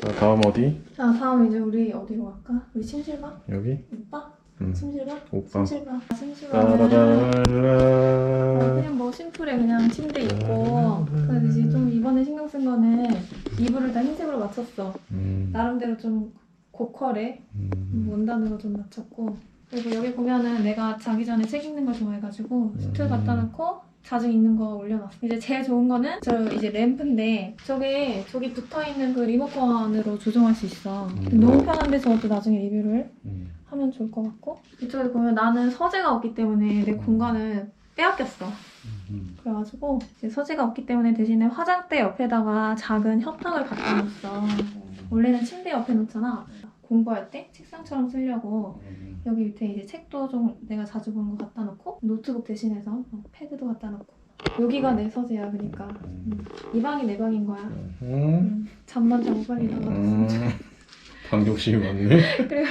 자, 다음 어디? 자 다음 이제 우리 어디로 갈까? 우리 침실방? 여기? 오빠? 음. 침실방? 오빠. 침실방 침실방은 어, 따라라라. 그냥 뭐 심플해 그냥 침대 있고 그래서 이제 좀 이번에 신경 쓴 거는 이불을 다 흰색으로 맞췄어 음. 나름대로 좀 고퀄에 음. 원단으로 좀 맞췄고 그리고 여기 보면은 내가 자기 전에 책 읽는 걸 좋아해가지고 음. 갖다 놓고 자주 읽는 거 올려놨어 이제 제일 좋은 거는 저 이제 램프인데 저게 저기 붙어있는 그 리모컨으로 조정할 수 있어. 음. 너무 편한데 저것도 나중에 리뷰를 음. 하면 좋을 것 같고. 이쪽에 보면 나는 서재가 없기 때문에 내 공간을 빼앗겼어. 음. 그래가지고 이제 서재가 없기 때문에 대신에 화장대 옆에다가 작은 협탁을 갖다 놨어. 원래는 침대 옆에 놓잖아 공부할 때 책상처럼 쓰려고 음. 여기 밑에 이제 책도 좀 내가 자주 보는 거 갖다 놓고 노트북 대신해서 어, 패드도 갖다 놓고 여기가 내 서재야 그러니까 음. 이 방이 내 방인 거야 음. 음, 잠만 자고 빨리 나가 음. 반격심이 많네. 그리고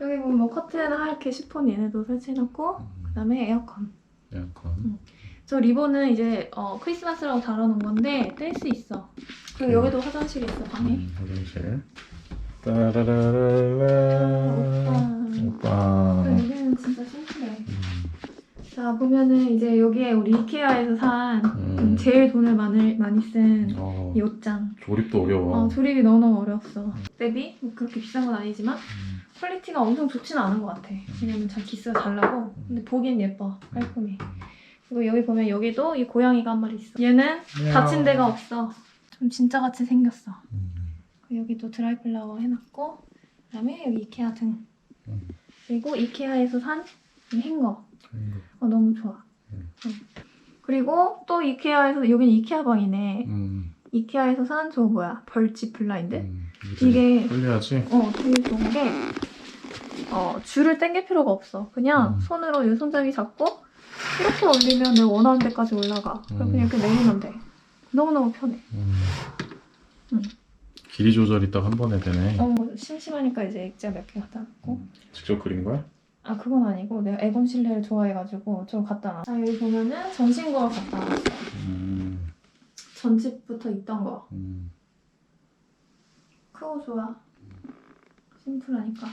여기 보면 뭐 커튼 하얗게 시폰 얘네도 설치해놓고 그 다음에 에어컨 약간. 저 리본은 이제 어, 크리스마스라고 달아놓은 건데 뗄 수 있어 그리고 음. 여기도 화장실 있어 방에 음, 화장실. 따라라라라. 오빠. 여기는 진짜 심플해. 음. 자 보면은 이제 여기에 우리 이케아에서 산 음. 제일 돈을 많이, 많이 쓴 어, 이 옷장. 조립도 어려워. 어, 조립이 너무너무 어려웠어. 대비? 뭐 그렇게 비싼 건 아니지만 음. 퀄리티가 엄청 좋지는 않은 것 같아. 왜냐면 잘 기스가 잘 나고. 근데 보기엔 예뻐 깔끔해. 그리고 여기 보면 여기도 이 고양이가 한 마리 있어. 얘는 닫힌 데가 없어. 좀 진짜 같이 생겼어. 음. 여기도 드라이 플라워 해놨고 그다음에 여기 이케아 등 음. 그리고 이케아에서 산이 행거 음. 어, 너무 좋아 음. 응. 그리고 또 이케아에서 여기는 이케아 방이네 음. 이케아에서 산 저 뭐야 벌집 블라인드 음. 이게 편리하지? 어 되게 좋은 게 어, 줄을 당길 필요가 없어 그냥 음. 손으로 이 손잡이 잡고 이렇게 올리면 내가 원하는 데까지 올라가 그럼 음. 그냥 이렇게 내리면 돼 너무너무 편해 음. 음. 길이 조절이 딱 한 번에 되네. 어 심심하니까 이제 액자 몇 개 갖다 놓고 직접 그린 거야? 아 그건 아니고 내가 에곤 실레를 좋아해가지고 저걸 갖다 놨어 자 여기 보면은 전신거울 갖다 놨어 음. 전집부터 있던 거 음. 크고 좋아 심플하니까